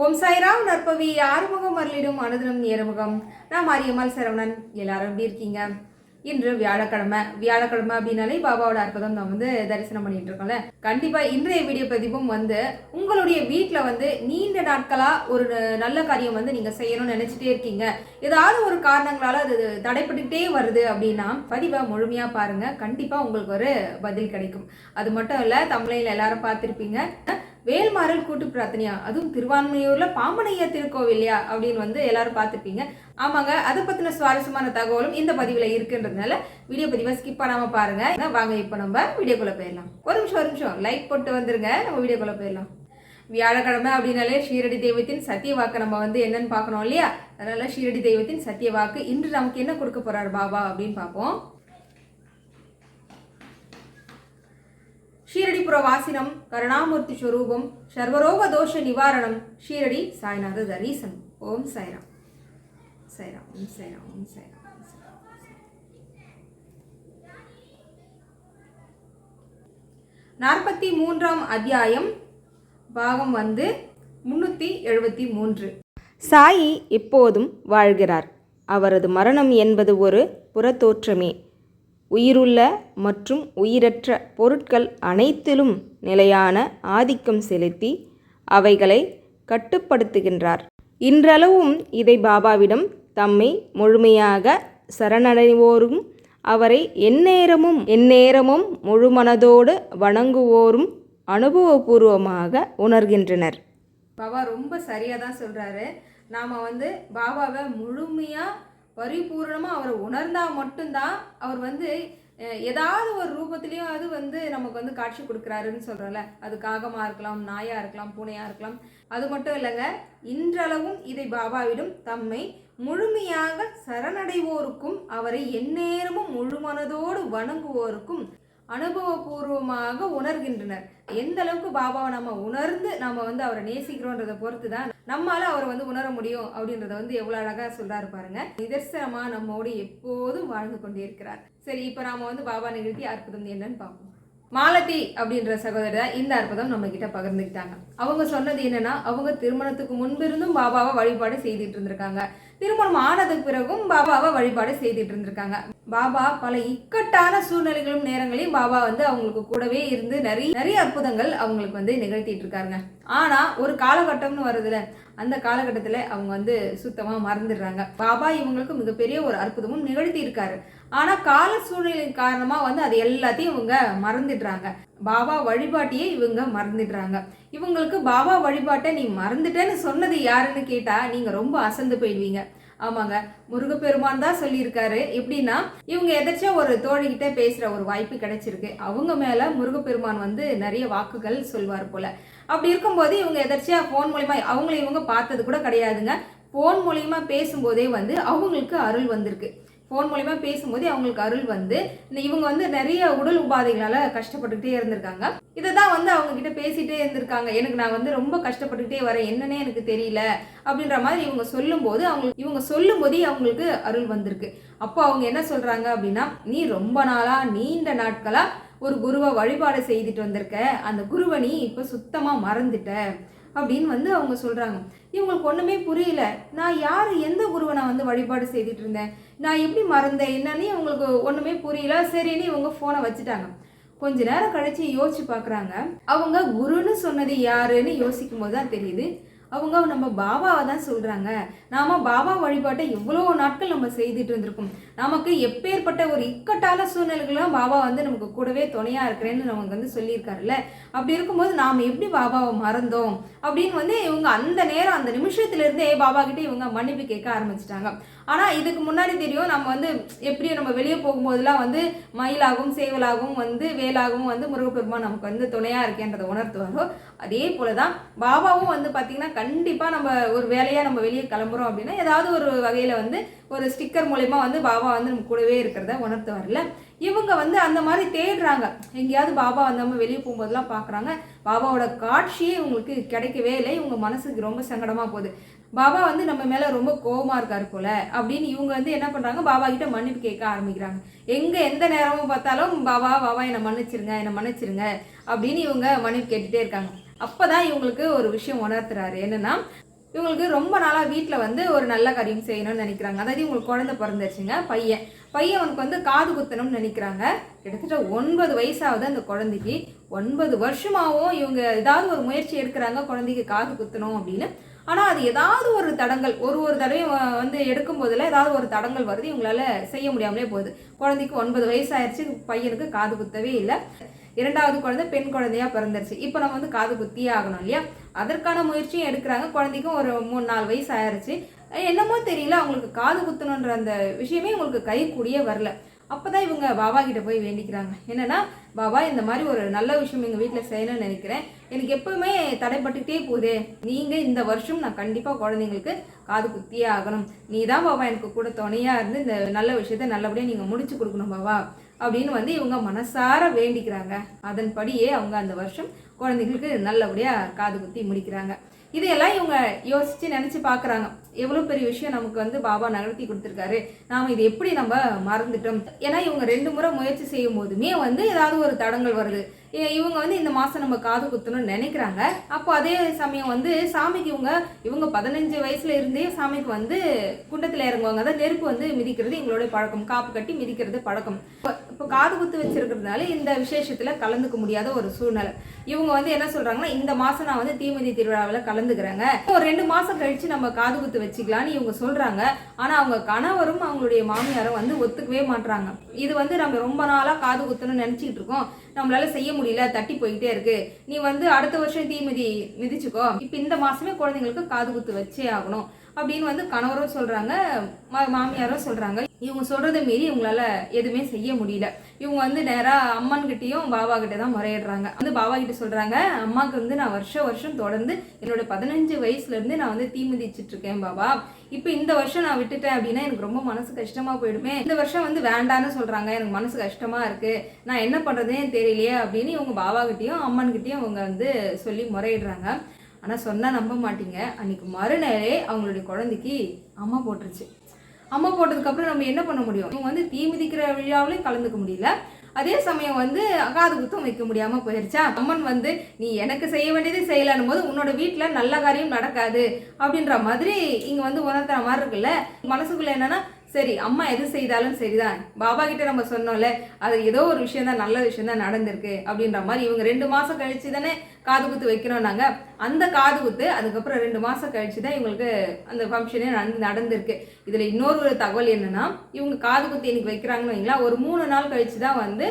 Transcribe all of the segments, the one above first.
ஓம் சாய்ராம் நற்பவி ஆறுமுகம் அருளிடும் அனுதினம் ஏறுமுகம். நான் மாரியம்மாள் சரவணன். எல்லாரும் எப்படி இருக்கீங்க? இன்று வியாழக்கிழமை. வியாழக்கிழமை அப்படின்னாலே பாபாவோட அற்புதம் நம்ம வந்து தரிசனம் பண்ணிட்டு இருக்கோம்ல. கண்டிப்பா இன்றைய வீடியோ பதிவும் வந்து உங்களுடைய வீட்டில் வந்து நீண்ட நாட்களா ஒரு நல்ல காரியம் வந்து நீங்க செய்யணும்னு நினைச்சிட்டே இருக்கீங்க. ஏதாவது ஒரு காரணங்களால அது தடைப்பட்டுக்கிட்டே வருது அப்படின்னா பதிவை முழுமையா பாருங்க. கண்டிப்பா உங்களுக்கு ஒரு பதில் கிடைக்கும். அது மட்டும் இல்ல தமிழையில் எல்லாரும் பார்த்துருப்பீங்க. வேல்மாறல் கூட்டு பிரார்த்தனையா? அதுவும் திருவான்மையூர்ல பாம்பனையா திருக்கோவில்லையா அப்படின்னு வந்து எல்லாரும் பார்த்துருப்பீங்க. ஆமாங்க அதை பத்தின சுவாரஸ்யமான தகவலும் இந்த பதிவுல இருக்குன்றதுனால வீடியோ பதிவை ஸ்கிப் பண்ணாம பாருங்க. வாங்க இப்போ நம்ம வீடியோக்குள்ள போயிடலாம். ஒரு நிமிஷம் ஒரு நிமிஷம். லைக் போட்டு வந்துருங்க. நம்ம வீடியோக்குள்ள போயிடலாம். வியாழக்கிழமை அப்படின்னாலே ஷீரடி தெய்வத்தின் சத்திய வாக்கு நம்ம வந்து என்னன்னு பார்க்கணும் இல்லையா? அதனால ஷீரடி தெய்வத்தின் சத்திய வாக்கு இன்று நமக்கு என்ன கொடுக்க போறாரு பாபா அப்படின்னு பார்ப்போம். ஷீரடிபுர வாசினம் கருணாமூர்த்தி ஸ்வரூபம் சர்வரோக தோஷ நிவாரணம் ஷீரடி சாய்நாத தரீசன் ஓம் சாய்ராம். சாய்ராம் ஓம் சாய்ராம் ஓம் சாய்ராம். ஓம் சாய்ராம். நாற்பத்தி மூன்றாம் அத்தியாயம் பாகம் வந்து முன்னூற்றி எழுபத்தி மூன்று. சாயி எப்போதும் வாழ்கிறார். அவரது மரணம் என்பது ஒரு புறத்தோற்றமே. உயிருள்ள மற்றும் உயிரற்ற பொருட்கள் அனைத்திலும் நிலையான ஆதிக்கம் செலுத்தி அவைகளை கட்டுப்படுத்துகின்றார். இன்றளவும் இதை பாபாவிடம் தம்மை முழுமையாக சரணடைவோரும் அவரை எந்நேரமும் எந்நேரமும் முழுமனதோடு வணங்குவோரும் அனுபவபூர்வமாக உணர்கின்றனர். பாபா ரொம்ப சரியாக தான் சொல்கிறாரு நாம் வந்து பாபாவை முழுமையாக பரிபூர்ணமாக அவரை உணர்ந்தால் மட்டும்தான் அவர் வந்து ஏதாவது ஒரு ரூபத்திலையும் அது வந்து நமக்கு வந்து காட்சி கொடுக்குறாருன்னு சொல்கிறோம்ல அது காகமாக இருக்கலாம் நாயாக இருக்கலாம் பூனையாக இருக்கலாம். அது மட்டும் இல்லைங்க இன்றளவும் இதை பாபாவிடம் தம்மை முழுமையாக சரணடைவோருக்கும் அவரை எந்நேரமும் முழு மனதோடு வணங்குவோருக்கும் அனுபவபூர்வமாக உணர்கின்றனர். எந்த அளவுக்கு பாபாவை நம்ம உணர்ந்து நம்ம வந்து அவரை நேசிக்கிறோன்றதை பொறுத்து தான் நம்மால அவரை வந்து உணர முடியும் அப்படின்றத வந்து எவ்வளோ அழகாக சொல்கிறாரு பாருங்க. நிதர்சனமாக நம்மோடு எப்போதும் வாழ்ந்து கொண்டே இருக்கிறார். சரி இப்போ நாம வந்து பாபா நிகழ்த்தி அற்புதம் என்னன்னு பார்ப்போம். மாலதி அப்படின்ற சகோதரர் இந்த அற்புதம் நம்ம கிட்ட பகிர்ந்துக்கிட்டாங்க. அவங்க சொன்னது என்னன்னா அவங்க திருமணத்துக்கு முன்பிருந்தும் பாபாவை வழிபாடு செய்துட்டு இருந்திருக்காங்க. திருமணம் ஆனதுக்கு பிறகும் பாபாவை வழிபாடு செய்துட்டு இருந்திருக்காங்க. பாபா பல இக்கட்டான சூழ்நிலைகளும் நேரங்களையும் பாபா வந்து அவங்களுக்கு கூடவே இருந்து நிறைய நிறைய அற்புதங்கள் அவங்களுக்கு வந்து நிகழ்த்திட்டு இருக்காருங்க. ஆனா ஒரு காலகட்டம்னு வருதுல அந்த காலகட்டத்தில் அவங்க வந்து சுத்தமாக மறந்துடுறாங்க. பாபா இவங்களுக்கு மிகப்பெரிய ஒரு அற்புதமும் நிகழ்த்தி இருக்காரு ஆனா கால சூழ்நிலையின் காரணமா வந்து அது எல்லாத்தையும் இவங்க மறந்துடுறாங்க. பாபா வழிபாட்டையே இவங்க மறந்துடுறாங்க. இவங்களுக்கு பாபா வழிபாட்டை நீ மறந்துட்டேன்னு சொன்னது யாருன்னு கேட்டா நீங்க ரொம்ப அசந்து போயிடுவீங்க. ஆமாங்க முருகப்பெருமான் தான் சொல்லியிருக்காரு. எப்படின்னா இவங்க எதாச்சும் ஒரு தோழிகிட்ட பேசுற ஒரு வாய்ப்பு கிடைச்சிருக்கு. அவங்க மேல முருகப்பெருமான் வந்து நிறைய வாக்குகள் சொல்வார் போல. அப்படி இருக்கும்போது இவங்க எதாச்சியா ஃபோன் மூலிமா அவங்கள இவங்க பார்த்தது கூட கிடையாதுங்க. ஃபோன் மூலியமா பேசும்போதே வந்து அவங்களுக்கு அருள் வந்திருக்கு. ஃபோன் மூலிமா பேசும்போது அவங்களுக்கு அருள் வந்து இந்த இவங்க வந்து நிறைய உடல் உபாதைகளால் கஷ்டப்பட்டுக்கிட்டே இருந்திருக்காங்க. இதை தான் வந்து அவங்க கிட்ட பேசிகிட்டே இருந்திருக்காங்க. எனக்கு நான் வந்து ரொம்ப கஷ்டப்பட்டுக்கிட்டே வரேன். என்னன்னே எனக்கு தெரியல அப்படின்ற மாதிரி இவங்க சொல்லும்போது அவங்களுக்கு இவங்க சொல்லும்போதே அவங்களுக்கு அருள் வந்திருக்கு. அப்போ அவங்க என்ன சொல்கிறாங்க அப்படின்னா நீ ரொம்ப நாளாக நீண்ட நாட்களாக ஒரு குருவை வழிபாடு செய்துட்டு வந்திருக்க. அந்த குருவை நீ இப்போ சுத்தமாக மறந்துட்ட. அப்படின்னு வந்து அவங்க சொல்கிறாங்க இவங்களுக்கு ஒன்றுமே புரியல. நான் யார்? எந்த குருவை நான் வந்து வழிபாடு செய்துட்டு இருந்தேன்? நான் எப்படி மறந்தேன்? என்னன்னு அவங்களுக்கு ஒன்றுமே புரியல. சரின்னு இவங்க ஃபோனை வச்சுட்டாங்க. கொஞ்ச நேரம் கழித்து யோசிச்சு பார்க்குறாங்க அவங்க குருன்னு சொன்னது யாருன்னு யோசிக்கும் போது தான் தெரியுது. அவங்க நம்ம பாபாவை தான் சொல்கிறாங்க நாம் பாபா வழிபாட்டை எவ்வளோ நாட்கள் நம்ம செய்துட்டு இருந்திருக்கோம். நமக்கு எப்பேற்பட்ட ஒரு இக்கட்டான சூழ்நிலைகளும் பாபா வந்து நமக்கு கூடவே துணையாக இருக்கிறேன்னு நமக்கு வந்து சொல்லியிருக்காருல்ல. அப்படி இருக்கும்போது நாம் எப்படி பாபாவை மறந்தோம்? அப்படின்னு வந்து இவங்க அந்த நேரம் அந்த நிமிஷத்துலேருந்தே பாபா கிட்டே இவங்க மன்னிப்பு கேட்க ஆரம்பிச்சிட்டாங்க. ஆனால் இதுக்கு முன்னாடி தெரியும் நம்ம வந்து எப்படியும் நம்ம வெளியே போகும்போதெல்லாம் வந்து மயிலாகவும் சேவலாகவும் வந்து வேலாகவும் வந்து முருகப்பெருமான் நமக்கு வந்து துணையாக இருக்கேன்றதை உணர்த்துவாரோ? அதே போலதான் பாபாவும் வந்து பார்த்திங்கன்னா கண்டிப்பாக நம்ம ஒரு வேலையாக நம்ம வெளியே கிளம்புறோம் அப்படின்னா ஏதாவது ஒரு வகையில் வந்து ஒரு ஸ்டிக்கர் மூலயமா வந்து பாபா வந்து நம்ம கூடவே இருக்கிறத உணர்த்துவார்ல? இவங்க வந்து அந்த மாதிரி தேடுறாங்க. எங்கேயாவது பாபா வந்து நம்ம வெளியே போகும்போதெல்லாம் பார்க்குறாங்க பாபாவோட காட்சியே இவங்களுக்கு கிடைக்கவே இல்லை. இவங்க மனசுக்கு ரொம்ப சங்கடமாக போகுது. பாபா வந்து நம்ம மேல ரொம்ப கோவமா இருக்காரு போல. அப்படின்னு இவங்க வந்து என்ன பண்றாங்க? பாபா கிட்ட மன்னிப்பு கேட்க ஆரம்பிக்கிறாங்க. எங்க எந்த நேரமும் பார்த்தாலும் பாபா பாபா என்னை மன்னிச்சிருங்க என்னை மன்னிச்சிருங்க அப்படின்னு இவங்க மன்னிப்பு கேட்டுட்டே இருக்காங்க. அப்பதான் இவங்களுக்கு ஒரு விஷயம் உணர்த்துறாரு. என்னன்னா இவங்களுக்கு ரொம்ப நாளாக வீட்டில் வந்து ஒரு நல்ல காரியம் செய்யணும்னு நினைக்கிறாங்க. அதாவது இவங்களுக்கு குழந்தை பிறந்துருச்சுங்க பையன். பையன் அவனுக்கு வந்து காது குத்தணும்னு நினைக்கிறாங்க. கிட்டத்தட்ட ஒன்பது வயசாகுது அந்த குழந்தைக்கு ஒன்பது வருஷமாகவும் இவங்க ஏதாவது ஒரு முயற்சி எடுக்கிறாங்க குழந்தைக்கு காது குத்தணும் அப்படின்னு. ஆனால் அது ஏதாவது ஒரு தடங்கள் ஒரு ஒரு தடவையும் வந்து எடுக்கும் போதில் ஏதாவது ஒரு தடங்கள் வருது இவங்களால செய்ய முடியாமலே போகுது. குழந்தைக்கு ஒன்பது வயசாயிருச்சு பையனுக்கு காது குத்தவே இல்லை. இரண்டாவது குழந்தை பெண் குழந்தையா பிறந்துருச்சு. இப்போ நம்ம வந்து காது குத்தியே ஆகணும் இல்லையா? அதற்கான முயற்சியும் எடுக்கிறாங்க. குழந்தைக்கும் ஒரு மூணு நாலு வயசு ஆயிடுச்சு என்னமோ தெரியல அவங்களுக்கு காது குத்தணுன்ற அந்த விஷயமே உங்களுக்கு கை கூடியே வரல. அப்போதான் இவங்க பாபா கிட்ட போய் வேண்டிக்கிறாங்க. என்னன்னா பாபா இந்த மாதிரி ஒரு நல்ல விஷயம் எங்கள் வீட்டில் செய்யணும்னு நினைக்கிறேன். எனக்கு எப்பவுமே தடைப்பட்டுக்கிட்டே போகுது. நீங்கள் இந்த வருஷம் நான் கண்டிப்பாக குழந்தைங்களுக்கு காது குத்தியே ஆகணும். நீ தான் பாபா எனக்கு கூட துணையாக இருந்து இந்த நல்ல விஷயத்த நல்லபடியாக நீங்கள் முடிச்சு கொடுக்கணும் பாபா அப்படின்னு வந்து இவங்க மனசார வேண்டிக்கிறாங்க. அதன்படியே அவங்க அந்த வருஷம் குழந்தைங்களுக்கு நல்லபடியாக காது குத்தி முடிக்கிறாங்க. இதையெல்லாம் இவங்க யோசிச்சு நினைச்சு பார்க்குறாங்க. எவ்வளவு பெரிய விஷயம் நமக்கு வந்து பாபா நகர்த்தி கொடுத்துருக்காரு. நாம இது எப்படி நம்ம மறந்துட்டோம்? ஏன்னா இவங்க ரெண்டு முறை முயற்சி செய்யும் போதுமே வந்து ஏதாவது ஒரு தடங்கள் வருது. இவங்க வந்து இந்த மாதம் நம்ம காது குத்தணும்னு நினைக்கிறாங்க. அப்போ அதே சமயம் வந்து சாமிக்கு இவங்க இவங்க பதினஞ்சு வயசுல இருந்தே சாமிக்கு வந்து குண்டத்தில் இறங்குவாங்க. அதாவது நெருப்பு வந்து மிதிக்கிறது எங்களுடைய பழக்கம். காப்பு கட்டி மிதிக்கிறது பழக்கம். இப்போ- இப்போ காது குத்து வச்சிருக்கிறதுனால இந்த விசேஷத்தில் கலந்துக்க முடியாத ஒரு சூழ்நிலை. இவங்க வந்து என்ன சொல்றாங்கன்னா இந்த மாதம் நான் வந்து தீமிதி திருவிழாவில் கலந்துக்கிறேங்க. ஒரு ரெண்டு மாதம் கழிச்சு நம்ம காது குத்து வச்சுக்கலான்னு இவங்க சொல்றாங்க. ஆனால் அவங்க கணவரும் அவங்களுடைய மாமியாரும் வந்து ஒத்துக்கவே மாட்றாங்க. இது வந்து நம்ம ரொம்ப நாளாக காது குத்தணும்னு நினச்சிக்கிட்டு இருக்கோம். நம்மளால செய்ய முடியல தட்டி போயிட்டே இருக்கு. நீ வந்து அடுத்த வருஷம் தீமிதி மிதிச்சுக்கோ. இப்ப இந்த மாசமே குழந்தைங்களுக்கு காது குத்து வச்சே ஆகணும். அப்படின்னு வந்து கணவரும் சொல்கிறாங்க மா- மாமியாரும் சொல்கிறாங்க இவங்க சொல்கிறத மீறி இவங்களால எதுவுமே செய்ய முடியல. இவங்க வந்து நேராக அம்மன்கிட்டையும் பாபா கிட்ட தான் முறையிடுறாங்க. வந்து பாபா கிட்ட சொல்கிறாங்க அம்மாவுக்கு வந்து நான் வருஷம் வருஷம் தொடர்ந்து என்னோட பதினஞ்சு வயசுலேருந்து நான் வந்து தீ மிதிச்சிட்டு இருக்கேன் பாபா. இப்போ இந்த வருஷம் நான் விட்டுட்டேன் அப்படின்னா எனக்கு ரொம்ப மனசு கஷ்டமாக போயிடுமே. இந்த வருஷம் வந்து வேண்டான்னு சொல்கிறாங்க எனக்கு மனசு கஷ்டமாக இருக்குது நான் என்ன பண்ணுறதுன்னு தெரியலையே அப்படின்னு இவங்க பாபா கிட்டேயும் அம்மன்கிட்டையும் அவங்க வந்து சொல்லி முறையிடுறாங்க. ஆனா சொன்னா நம்ப மாட்டீங்க. அன்னைக்கு மறுநாளே அவங்களுடைய குழந்தைக்கு அம்மா போட்டுருச்சு. அம்மா போட்டதுக்கப்புறம் நம்ம என்ன பண்ண முடியும்? இவங்க வந்து தீ மிதிக்கிற விழாவிலையும் கலந்துக்க முடியல. அதே சமயம் வந்து அகாது குத்தம் வைக்க முடியாம போயிருச்சா? அம்மன் வந்து நீ எனக்கு செய்ய வேண்டியது செய்யலான்னு போது உன்னோட வீட்டுல நல்ல காரியம் நடக்காது. அப்படின்ற மாதிரி இங்க வந்து உணர்த்துற மாதிரி இருக்குல்ல? மனசுக்குள்ள என்னன்னா சரி அம்மா எது செய்தாலும் சரிதான். பாபா கிட்ட நம்ம சொன்னோம்ல அது ஏதோ ஒரு விஷயம் தான் நல்ல விஷயம் தான் நடந்திருக்கு அப்படின்ற மாதிரி இவங்க ரெண்டு மாசம் கழிச்சு தானே காது குத்து வைக்கிறோம் நாங்க அந்த காது குத்து அதுக்கப்புறம் ரெண்டு மாசம் கழிச்சு தான் இவங்களுக்கு அந்த ஃபங்க்ஷனே நடந்து நடந்திருக்கு. இதுல இன்னொரு ஒரு தகவல் என்னன்னா இவங்க காது குத்து இன்னைக்கு வைக்கிறாங்கன்னு வைங்களா ஒரு மூணு நாள் கழிச்சு தான் வந்து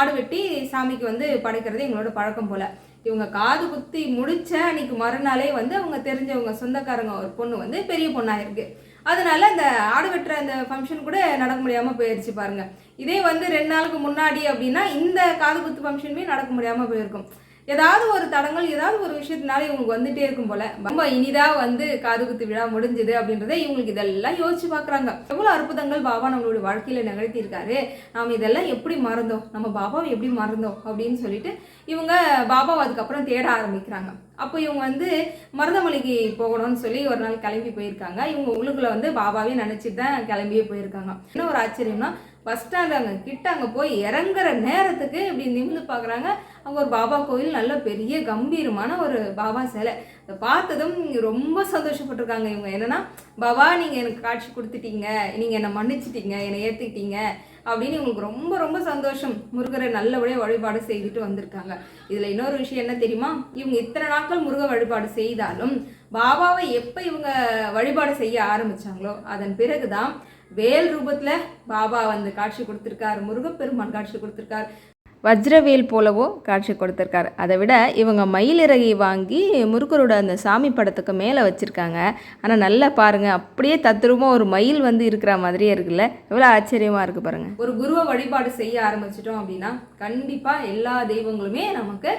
ஆடு வெட்டி சாமிக்கு வந்து படைக்கிறது எங்களோட பழக்கம் போல. இவங்க காது குத்தி முடிச்ச அன்னைக்கு மறுநாளே வந்து அவங்க தெரிஞ்சவங்க சொந்தக்காரங்க ஒரு பொண்ணு வந்து பெரிய பொண்ணா இருக்கு அதனால அந்த ஆடு வெட்டுற அந்த ஃபங்க்ஷன் கூட நடக்க முடியாமல் போயிருச்சு பாருங்க. இதே வந்து ரெண்டு நாளுக்கு முன்னாடி அப்படின்னா இந்த காது குத்து ஃபங்க்ஷனுமே நடக்க முடியாமல் போயிருக்கும். ஏதாவது ஒரு தடங்கள் ஏதாவது ஒரு விஷயத்தினால இவங்களுக்கு வந்துட்டே இருக்கும் போல. ரொம்ப இனிதா வந்து காது குத்து விழா முடிஞ்சது அப்படின்றத இவங்களுக்கு இதெல்லாம் யோசிச்சு பார்க்குறாங்க எவ்வளவு அற்புதங்கள் பாபா நம்மளுடைய வாழ்க்கையில நிகழ்த்தி இருக்காரு நாம இதெல்லாம் எப்படி மறந்தோம்? நம்ம பாபாவை எப்படி மறந்தோம்? அப்படின்னு சொல்லிட்டு இவங்க பாபாவை அதுக்கப்புறம் தேட ஆரம்பிக்கிறாங்க. அப்போ இவங்க வந்து மருதமலைக்கு போகணும்னு சொல்லி ஒரு நாள் கிளம்பி போயிருக்காங்க. இவங்க உள்ளுக்குள்ள வந்து பாபாவே நினைச்சிட்டு தான் கிளம்பியே போயிருக்காங்க. என்ன ஒரு ஆச்சரியம்னா பஸ் ஸ்டாண்ட் அங்கே கிட்ட அங்கே போய் இறங்குற நேரத்துக்கு இப்படி நிமிந்து பார்க்குறாங்க அங்கே ஒரு பாபா கோயில் நல்ல பெரிய கம்பீரமான ஒரு பாபா சிலை. அதை பார்த்ததும் ரொம்ப சந்தோஷப்பட்டிருக்காங்க இவங்க. என்னன்னா பாபா நீங்கள் எனக்கு காட்சி கொடுத்துட்டீங்க. நீங்கள் என்னை மன்னிச்சிட்டீங்க. என்னை ஏற்றுக்கிட்டீங்க அப்படின்னு இவங்களுக்கு ரொம்ப ரொம்ப சந்தோஷம். முருகரை நல்லபடியாக வழிபாடு செய்துட்டு வந்திருக்காங்க. இதில் இன்னொரு விஷயம் என்ன தெரியுமா? இவங்க இத்தனை நாட்கள் முருக வழிபாடு செய்தாலும் பாபாவை எப்போ இவங்க வழிபாடு செய்ய ஆரம்பிச்சாங்களோ அதன் பிறகுதான் வேல் ரூபத்துல பாபா வந்து காட்சி கொடுத்திருக்கார் முருகப்பெருமான் காட்சி கொடுத்திருக்கார். வஜ்ரவேல் போலவோ காட்சி கொடுத்துருக்காரு. அதை விட இவங்க மயிலிறகை வாங்கி முருகரோட அந்த சாமி படத்துக்கு மேலே வச்சுருக்காங்க. ஆனால் நல்லா பாருங்கள் அப்படியே தத்ரூபமாக ஒரு மயில் வந்து இருக்கிற மாதிரியே இருக்குல்ல. எவ்வளோ ஆச்சரியமாக இருக்குது பாருங்கள் ஒரு குருவை வழிபாடு செய்ய ஆரம்பிச்சிட்டோம் அப்படின்னா கண்டிப்பா எல்லா தெய்வங்களுமே நமக்கு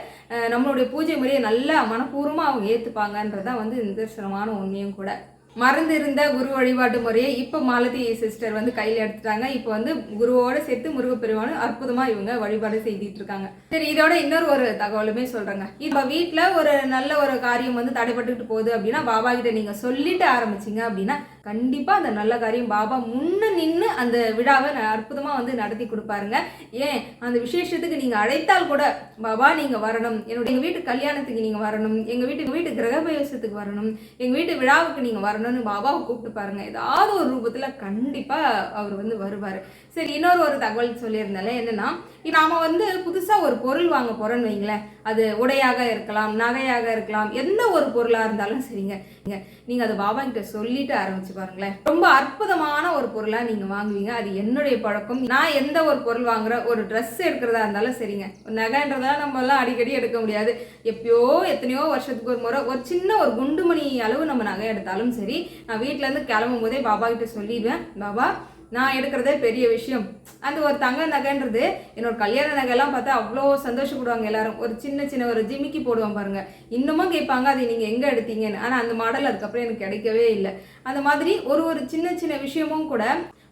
நம்மளுடைய பூஜை முறையை நல்லா மனப்பூர்வமா அவங்க ஏத்துப்பாங்கன்றதான் வந்து நிதர்சனமான உண்மையும் கூட. மறந்து இருந்த குரு வழிபாட்டு முறையை இப்போ மாலதி சிஸ்டர் வந்து கையில் எடுத்துட்டாங்க. இப்போ வந்து குருவோட சேர்த்து முருகப்பெருமானும் அற்புதமா இவங்க வழிபாடு செய்துட்டு இருக்காங்க சரி இதோட இன்னொரு ஒரு தகவலுமே சொல்றாங்க. இப்போ வீட்டில் ஒரு நல்ல ஒரு காரியம் வந்து தடைப்பட்டுக்கிட்டு போகுது அப்படின்னா பாபா கிட்ட நீங்க சொல்லிட்டு ஆரம்பிச்சீங்க அப்படின்னா கண்டிப்பாக அந்த நல்ல காரியம் பாபா முன்ன நின்று அந்த விழாவை அற்புதமாக வந்து நடத்தி கொடுப்பாருங்க. ஏன்? அந்த விசேஷத்துக்கு நீங்கள் அழைத்தால் கூட பாபா நீங்கள் வரணும். என்னுடைய எங்கள் வீட்டு கல்யாணத்துக்கு நீங்கள் வரணும். எங்கள் வீட்டு வீட்டு கிரகபிரவேசத்துக்கு வரணும். எங்கள் வீட்டு விழாவுக்கு நீங்கள் வரணும்னு பாபாவை கூப்பிட்டு பாருங்க. ஏதாவது ஒரு ரூபத்தில் கண்டிப்பாக அவர் வந்து வருவார். சரி இன்னொரு ஒரு தகவல் சொல்லியிருந்தாலே என்னென்னா நாம் வந்து புதுசாக ஒரு பொருள் வாங்க போறோம்னு வைங்களேன். அது உடையாக இருக்கலாம் நகையாக இருக்கலாம் எந்த ஒரு பொருளாக இருந்தாலும் சரிங்க. நீங்கள் நீங்க அது பாபா கிட்ட சொல்லிட்டு ஆரம்பிச்சு பாருங்களேன். ரொம்ப அற்புதமான ஒரு பொருளாக நீங்கள் வாங்குவீங்க. அது என்னுடைய பழக்கம். நான் எந்த ஒரு பொருள் வாங்குற ஒரு ட்ரெஸ் எடுக்கிறதா இருந்தாலும் சரிங்க. ஒரு நகைன்றதா அடிக்கடி எடுக்க முடியாது. எப்பயோ எத்தனையோ வருஷத்துக்கு ஒரு முறை ஒரு சின்ன ஒரு குண்டுமணி அளவு நம்ம நகை எடுத்தாலும் சரி நான் வீட்டிலேருந்து கிளம்பும் போதே பாபா கிட்ட சொல்லிடுவேன். பாபா நான் எடுக்கிறதே பெரிய விஷயம். அந்த ஒரு தங்க நகைன்றது என்னோட கல்யாண நகைலாம் பார்த்தா அவ்வளோ சந்தோஷப்படுவாங்க எல்லாரும். ஒரு சின்ன சின்ன ஒரு ஜிமிக்கி போடுவோம் பாருங்க. இன்னமும் கேட்பாங்க அது நீங்கள் எங்கே எடுத்தீங்கன்னு? ஆனால் அந்த மாடல் அதுக்கப்புறம் எனக்கு கிடைக்கவே இல்லை. அந்த மாதிரி ஒரு ஒரு சின்ன சின்ன விஷயமும் கூட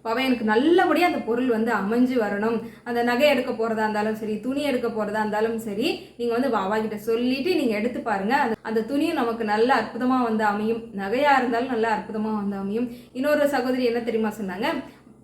அவன் எனக்கு நல்லபடியாக அந்த பொருள் வந்து அமைஞ்சு வரணும். அந்த நகை எடுக்க போகிறதா இருந்தாலும் சரி துணி எடுக்க போகிறதா இருந்தாலும் சரி நீங்கள் வந்து பாபா கிட்ட சொல்லிட்டு நீங்கள் எடுத்து பாருங்கள் அந்த அந்த துணியும் நமக்கு நல்ல அற்புதமாக வந்து அமையும். நகையாக இருந்தாலும் நல்ல அற்புதமாக வந்து அமையும். இன்னொரு சகோதரி என்ன தெரியுமா சொன்னாங்க?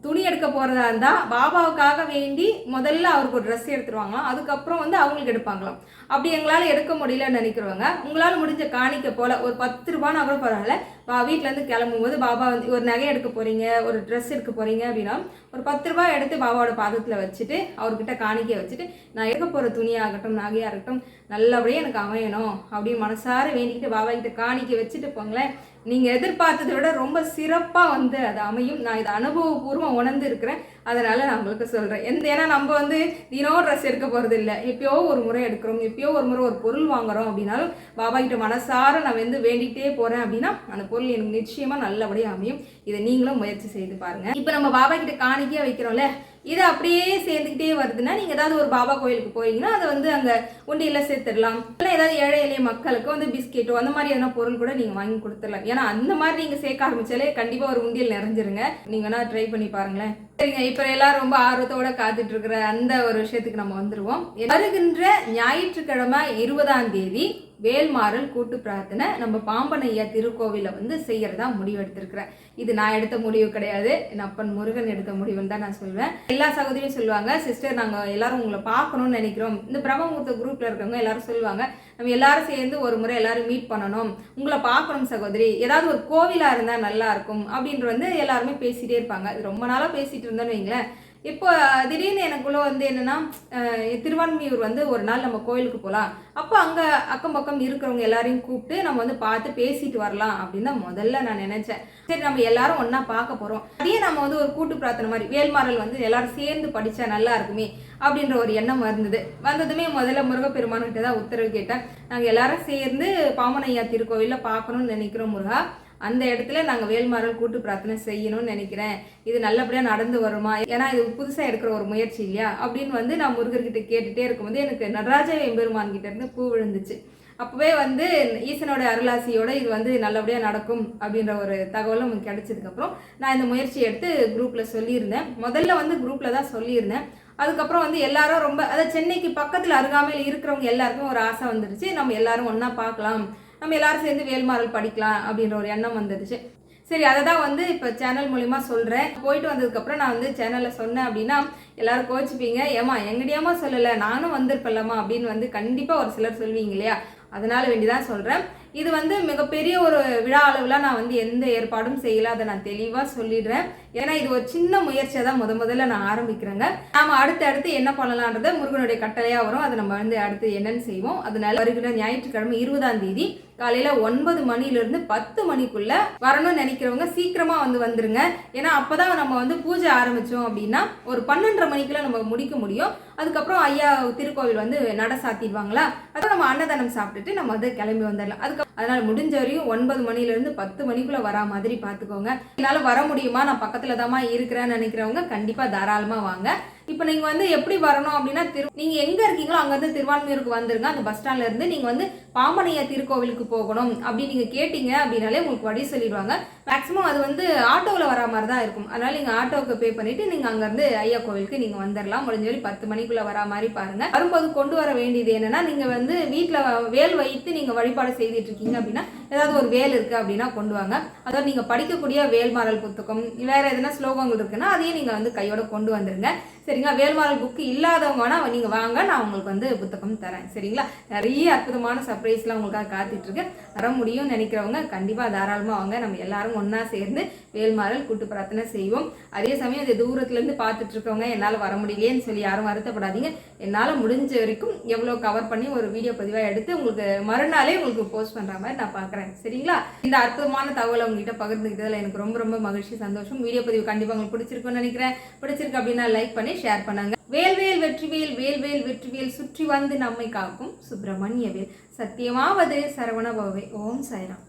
துணி எடுக்க போகிறதா இருந்தால் பாபாவுக்காக வேண்டி முதல்ல அவருக்கு ஒரு ட்ரெஸ் எடுத்துருவாங்களாம். அதுக்கப்புறம் வந்து அவங்களுக்கு எடுப்பாங்களாம். அப்படி எங்களால் எடுக்க முடியலன்னு நினைக்கிறவங்க உங்களால் முடிஞ்ச காணிக்க போல் ஒரு பத்து ரூபான்னு கூட பரவாயில்ல. பா வீட்டிலேருந்து கிளம்பும்போது பாபா வந்து ஒரு நகை எடுக்க போகிறீங்க ஒரு ட்ரெஸ் எடுக்க போகிறீங்க அப்படின்னா ஒரு பத்து ரூபா எடுத்து பாபாவோட பாதத்தில் வச்சுட்டு அவர்கிட்ட காணிக்க வச்சுட்டு நான் எடுக்க போகிற துணியாகட்டும் நகையாக இருக்கட்டும் நல்லபடியாக எனக்கு அமையணும் அப்படின்னு மனசார வேண்டிக்கிட்டு பாபா கிட்ட காணிக்க வச்சுட்டு போங்களேன். நீங்கள் எதிர்பார்த்ததை விட ரொம்ப சிறப்பாக வந்து அது அமையும். நான் இதை அனுபவபூர்வம் உணர்ந்து இருக்கிறேன் அதனால் நான் உங்களுக்கு சொல்கிறேன் எந்த ஏன்னா நம்ம வந்து தினம் ட்ரெஸ் எடுக்க போகிறது இல்லை. எப்பயோ ஒரு முறை எடுக்கிறோம். எப்பயோ ஒரு முறை ஒரு பொருள் வாங்குகிறோம் அப்படின்னாலும் பாபா கிட்ட மனசார நான் வந்து வேண்டிகிட்டே போகிறேன் அப்படின்னா அந்த பொருள் எனக்கு நிச்சயமாக நல்லபடியாக அமையும். இதை நீங்களும் முயற்சி செய்து பாருங்கள் இப்போ நம்ம பாபா கிட்ட காணிக்கையாக வைக்கிறோம்ல. இது அப்படியே சேர்ந்துக்கிட்டே வருதுன்னா நீங்கள் ஏதாவது ஒரு பாபா கோயிலுக்கு போயிங்கன்னா அதை வந்து அங்கே உண்டியில் சேர்த்துடலாம். இல்லை ஏதாவது ஏழை எளிய மக்களுக்கு வந்து பிஸ்கெட்டோ அந்த மாதிரி எதனா பொருள் கூட நீங்கள் வாங்கி கொடுத்துடலாம். ஏன்னா அந்த மாதிரி நீங்கள் சேர்க்க ஆரம்பிச்சாலே கண்டிப்பாக ஒரு உண்டியல் நிறைஞ்சிருங்க. நீங்கள் வேணால் ட்ரை பண்ணி பாருங்களேன். சரிங்க இப்போ எல்லாரும் ரொம்ப ஆர்வத்தோட காத்துட்டு இருக்கிற அந்த ஒரு விஷயத்துக்கு நம்ம வந்துருவோம். வருகின்ற ஞாயிற்றுக்கிழமை இருபதாம் தேதி வேல்மாறல் கூட்டு பிரார்த்தனை நம்ம பாம்பனையா திருக்கோவில வந்து செய்யறதா முடிவெடுத்திருக்கிறேன் இது நான் எடுத்த முடிவு கிடையாது. என் அப்பன் முருகன் எடுத்த முடிவுன்னு தான் நான் சொல்வேன். எல்லா சகோதரியும் சொல்லுவாங்க சிஸ்டர் நாங்கள் எல்லாரும் உங்களை பார்க்கணும்னு நினைக்கிறோம். இந்த பிரம்மமுகூர்த்த குரூப்ல இருக்கவங்க எல்லாரும் சொல்லுவாங்க நம்ம எல்லாரும் சேர்ந்து ஒரு முறை எல்லாரும் மீட் பண்ணணும். உங்களை பார்க்கணும் சகோதரி. ஏதாவது ஒரு கோவிலாக இருந்தால் நல்லா இருக்கும். அப்படின்ற வந்து எல்லாருமே பேசிகிட்டே இருப்பாங்க. ரொம்ப நாளாக பேசிகிட்டு இருந்தோன்னு வைங்களேன். இப்போ திடீர்னு எனக்குள்ள வந்து என்னன்னா திருவான்மியூர் வந்து ஒரு நாள் நம்ம கோயிலுக்கு போகலாம் அப்போ அங்கே அக்கம் பக்கம் இருக்கிறவங்க எல்லாரையும் கூப்பிட்டு நம்ம வந்து பார்த்து பேசிட்டு வரலாம் அப்படின்னு தான் முதல்ல நான் நினைச்சேன். சரி நம்ம எல்லாரும் ஒன்றா பார்க்க போகிறோம் அதே நம்ம வந்து ஒரு கூட்டு பிரார்த்தனை மாதிரி வேல்மாறல் வந்து எல்லாரும் சேர்ந்து படித்தா நல்லா இருக்குமே அப்படின்ற ஒரு எண்ணம் வந்தது. வந்ததுமே முதல்ல முருகப்பெருமான்கிட்ட தான் உத்தரவு கேட்டேன். நாங்கள் எல்லாரும் சேர்ந்து பாமனையா திருக்கோவிலில் பார்க்கணும்னு நினைக்கிறோம் முருகா. அந்த இடத்துல நாங்கள் வேல்மாறல் கூட்டு பிரார்த்தனை செய்யணும்னு நினைக்கிறேன். இது நல்லபடியாக நடந்து வருமா? ஏன்னா இது புதுசாக எடுக்கிற ஒரு முயற்சி இல்லையா? அப்படின்னு வந்து நான் முருகர்கிட்ட கேட்டுகிட்டே இருக்கும்போது எனக்கு நடராஜ எம்பெருமான் கிட்டேருந்து பூ விழுந்துச்சு. அப்போவே வந்து ஈசனோட அருளாசியோட இது வந்து நல்லபடியாக நடக்கும் அப்படின்ற ஒரு தகவலும் கிடைச்சதுக்கப்புறம் நான் இந்த முயற்சி எடுத்து குரூப்பில் சொல்லியிருந்தேன். முதல்ல வந்து குரூப்பில் தான் சொல்லியிருந்தேன். அதுக்கப்புறம் வந்து எல்லாரும் ரொம்ப அதாவது சென்னைக்கு பக்கத்தில் அருகாமையில் இருக்கிறவங்க எல்லாருக்கும் ஒரு ஆசை வந்துருச்சு. நம்ம எல்லாரும் ஒன்றா பார்க்கலாம். நம்ம எல்லாரும் சேர்ந்து வேல்மாறல் படிக்கலாம் அப்படின்ற ஒரு எண்ணம் வந்துடுச்சு. சரி அதை தான் வந்து இப்போ சேனல் மூலிமா சொல்கிறேன் போயிட்டு வந்ததுக்கப்புறம் நான் வந்து சேனலில் சொன்னேன் அப்படின்னா எல்லாரும் கோச்சிப்பீங்க. ஏமா எங்கடியாமா சொல்லலை? நானும் வந்திருப்பேன்லம்மா அப்படின்னு வந்து கண்டிப்பாக ஒரு சிலர் சொல்வீங்க இல்லையா? அதனால வேண்டி தான் சொல்கிறேன் இது வந்து மிகப்பெரிய ஒரு விழா அளவில் நான் வந்து எந்த ஏற்பாடும் செய்யல. அதை நான் தெளிவாக சொல்லிடுறேன். ஏன்னா இது ஒரு சின்ன முயற்சியை தான் முத முதல்ல நான் ஆரம்பிக்கிறேங்க. நாம் அடுத்து அடுத்து என்ன பண்ணலான்றத முருகனுடைய கட்டளையாக வரும். அதை நம்ம வந்து அடுத்து என்னன்னு செய்வோம். அதனால வருகிற ஞாயிற்றுக்கிழமை இருபதாம் தேதி காலையில ஒன்பது மணிலிருந்து பத்து மணிக்குள்ள வரணும்னு நினைக்கிறவங்க சீக்கிரமா வந்து வந்துருங்க. ஏன்னா அப்பதான் நம்ம வந்து பூஜை ஆரம்பிச்சோம் அப்படின்னா ஒரு பன்னெண்டரை மணிக்குள்ள நம்ம முடிக்க முடியும். அதுக்கப்புறம் ஐயா திருக்கோவில் வந்து நட சாத்திடுவாங்களா? அப்புறம் நம்ம அன்னதானம் சாப்பிட்டுட்டு நம்ம வந்து கிளம்பி வந்துடலாம். அதுக்கு அதனால முடிஞ்ச வரையும் ஒன்பது மணில இருந்து பத்து மணிக்குள்ள வரா மாதிரி பாத்துக்கோங்க என்னால வர முடியுமா? நான் பக்கத்துல தாமா இருக்கிறேன்னு நினைக்கிறவங்க கண்டிப்பா தாராளமா வாங்க. இப்போ நீங்கள் வந்து எப்படி வரணும் அப்படின்னா திரு நீங்கள் எங்கே இருக்கீங்களோ அங்கேருந்து திருவான்மையூருக்கு வந்துருங்க. அந்த பஸ் ஸ்டாண்ட்லேருந்து நீங்கள் வந்து பாம்பனையா திருக்கோவிலுக்கு போகணும் அப்படி நீங்கள் கேட்டீங்க அப்படின்னாலே உங்களுக்கு வழி சொல்லிடுவாங்க. மேக்ஸிமம் அது வந்து ஆட்டோவில் வர மாதிரி தான் இருக்கும். அதனால் நீங்கள் ஆட்டோவுக்கு பே பண்ணிவிட்டு நீங்கள் அங்கேருந்து ஐயா கோவிலுக்கு நீங்கள் வந்துடலாம் முடிஞ்ச வழி பத்து மணிக்குள்ளே வரா மாதிரி பாருங்கள் வரும்போது கொண்டு வர வேண்டியது என்னென்னா நீங்கள் வந்து வீட்டில் வேல் வைத்து நீங்கள் வழிபாடு செய்துட்டு இருக்கீங்க அப்படின்னா ஏதாவது ஒரு வேல் இருக்குது அப்படின்னா கொண்டு வாங்க. அதாவது நீங்கள் படிக்கக்கூடிய வேல்மாறல் புத்தகம் வேறு எதனா ஸ்லோகங்கள் இருக்குன்னா அதையும் நீங்கள் வந்து கையோட கொண்டு வந்துருங்க. சரிங்களா? வேல்மாறல் புக்கு இல்லாதவங்க வேணால் நீங்கள் வாங்க நான் உங்களுக்கு வந்து புத்தகம் தரேன். சரிங்களா? நிறைய அற்புதமான சர்ப்ரைஸ்லாம் உங்களுக்காக காத்துட்ருக்கு. வர முடியும்னு நினைக்கிறவங்க கண்டிப்பாக தாராளமாக வாங்க. நம்ம எல்லாரும் ஒன்றா சேர்ந்து வேல்மாறல் கூட்டு பிரார்த்தனை செய்வோம். அதே சமயம் இது தூரத்துலேருந்து பார்த்துட்டு இருக்கவங்க என்னால் வர முடியலையேன்னு சொல்லி யாரும் வருத்தப்படாதீங்க. என்னால் முடிஞ்ச வரைக்கும் எவ்வளோ கவர் பண்ணி ஒரு வீடியோ பதிவாக எடுத்து உங்களுக்கு மறுநாளே உங்களுக்கு போஸ்ட் பண்ணுற மாதிரி நான் பார்க்குறேன் சரிங்களா? இந்த அற்புதமான தகவலை உங்ககிட்ட பகிர்ந்துக்கிட்டதில் எனக்கு ரொம்ப ரொம்ப மகிழ்ச்சி சந்தோஷம். வீடியோ பதிவு கண்டிப்பாக உங்களுக்கு பிடிச்சிருக்கும்னு நினைக்கிறேன். பிடிச்சிருக்கு அப்படின்னா லைக் பண்ணி ஷேர் பண்ணுங்க. வேல்வேல் வெற்றிவேல் வேல்வேல் வெற்றிவேல் சுற்றி வந்து நம்மை காக்கும் சுப்பிரமணிய வேல். சத்தியமாவது சரவணபவே ஓம் சாய்ராம்.